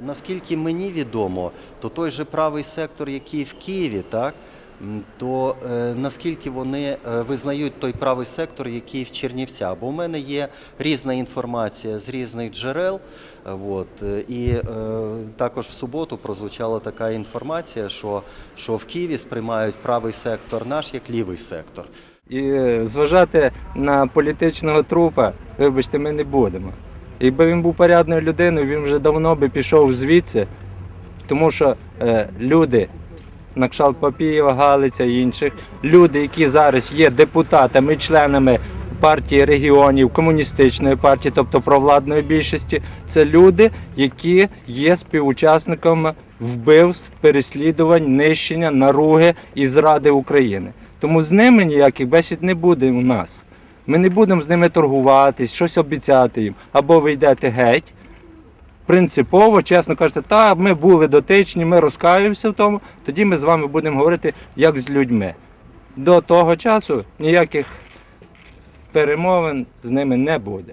Наскільки мені відомо, то той же правий сектор, який в Києві, так то е, наскільки вони е, визнають той правий сектор, який в Чернівцях? Бо у мене є різна інформація з різних джерел. е, От, е, і е, також в суботу прозвучала така інформація, що, що в Києві сприймають правий сектор наш як лівий сектор. І е, зважати на політичного трупа, вибачте, ми не будемо. Якби він був порядною людиною, він вже давно би пішов звідси, тому що е, люди, Накшалт Папієва, Галиця і інших, люди, які зараз є депутатами, членами партії регіонів, комуністичної партії, тобто провладної більшості, це люди, які є співучасниками вбивств, переслідувань, нищення, наруги і зради України. Тому з ними ніяких бесід не буде у нас. Ми не будемо з ними торгуватись, щось обіцяти їм. Або ви йдете геть, принципово, чесно кажете, та ми були дотичні, ми розкаюємося в тому, тоді ми з вами будемо говорити як з людьми. До того часу ніяких перемовин з ними не буде.